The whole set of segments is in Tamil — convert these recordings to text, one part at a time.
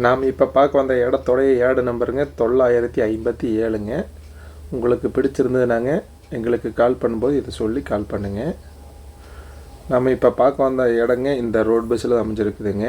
நாம் இப்போ பார்க்க வந்த இடத்தோடைய ஏடு நம்பருங்க. தொள்ளாயிரத்தி ஐம்பத்தி ஏழுங்க. உங்களுக்கு பிடிச்சிருந்ததுனாங்க எங்களுக்கு கால் பண்ணும்போது இதை சொல்லி கால் பண்ணுங்கள் நம்ம இப்போ பார்க்க வந்த இடங்க இந்த ரோட் பேஸில் அமைஞ்சிருக்குதுங்க.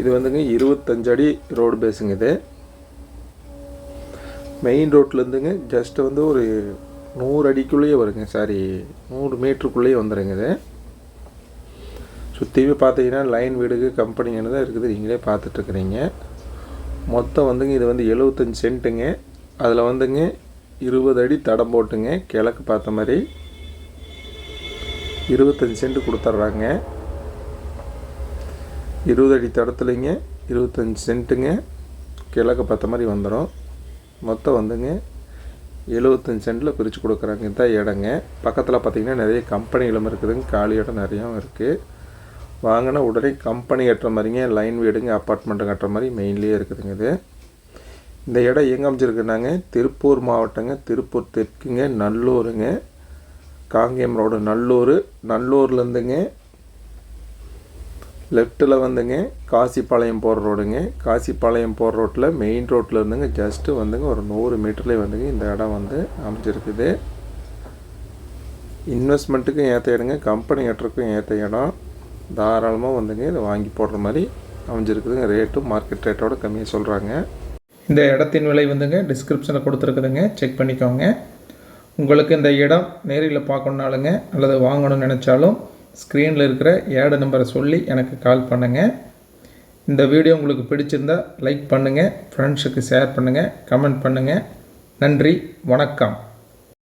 இது வந்துங்க இருபத்தஞ்சடி ரோடு பேஸுங்க இது. மெயின் ரோட்லேருந்துங்க ஜஸ்ட்டு வந்து ஒரு நூறு அடிக்குள்ளேயே வருங்க. சாரி நூறு மீட்டருக்குள்ளேயே வந்துடுங்க இது. சுற்றியுமே பார்த்தீங்கன்னா லைன் வீடுக்கு கம்பெனிங்கன்னு தான் இருக்குது. நீங்களே பார்த்துட்ருக்குறீங்க. மொத்தம் வந்துங்க இது வந்து எழுபத்தஞ்சி சென்ட்டுங்க. அதில் வந்துங்க இருபது அடி தடம் போட்டுங்க. கிழக்கு பார்த்த மாதிரி இருபத்தஞ்சி சென்ட் கொடுத்துட்றாங்க. இருபது அடி தடத்துலைங்க இருபத்தஞ்சி சென்ட்டுங்க. கிழக்கு பார்த்த மாதிரி வந்துடும் மொத்தம் வந்துங்க எழுபத்தஞ்சி சென்ட்டில் பிரித்து கொடுக்குறாங்க. இதுதான் இடங்க. பக்கத்தில் பார்த்தீங்கன்னா நிறைய கம்பெனிகளும் இருக்குதுங்க. காலி இடம் நிறையாவும் இருக்குது வாங்கின உடனே கம்பெனி கட்டுற மாதிரிங்க லைன் வீடுங்க அப்பார்ட்மெண்ட்டு கட்டுற மாதிரி மெயின்லேயே இருக்குதுங்க இது. இந்த இடம் எங்கே அமைச்சிருக்குனாங்க திருப்பூர் மாவட்டங்க திருப்பூர் தெற்குங்க நல்லூருங்க. காங்கேயம் ரோடு நல்லூர். நல்லூர்லேருந்துங்க லெஃப்ட்டில் வந்துங்க காசிப்பாளையம் போகிற ரோடுங்க. காசிப்பாளையம் போகிற ரோட்டில் மெயின் ரோட்டில் இருந்துங்க ஜஸ்ட்டு வந்துங்க ஒரு நூறு மீட்டர்லேயே வந்துங்க இந்த இடம் வந்து அமைஞ்சிருக்குது. இன்வெஸ்ட்மெண்ட்டுக்கும் ஏற்ற இடங்க கம்பெனி கட்டுறதுக்கும் ஏற்ற இடம். தாராளமாக வந்துங்க இதை வாங்கி போடுற மாதிரி அமைஞ்சிருக்குதுங்க. ரேட்டும் மார்க்கெட் ரேட்டோட கம்மியாக சொல்கிறாங்க இந்த இடத்தின் விலை வந்துங்க டிஸ்கிரிப்ஷனில் கொடுத்துருக்குதுங்க. செக் பண்ணிக்கோங்க. உங்களுக்கு இந்த இடம் நேரில் பார்க்கணுனாலுங்க அல்லது வாங்கணும்னு நினச்சாலும் ஸ்க்ரீனில் இருக்கிற ஏடு நம்பரை சொல்லி எனக்கு கால் பண்ணுங்கள் இந்த வீடியோ உங்களுக்கு பிடிச்சிருந்தா லைக் பண்ணுங்கள் ஃப்ரெண்ட்ஸுக்கு ஷேர் பண்ணுங்கள் கமெண்ட் பண்ணுங்கள் நன்றி வணக்கம்.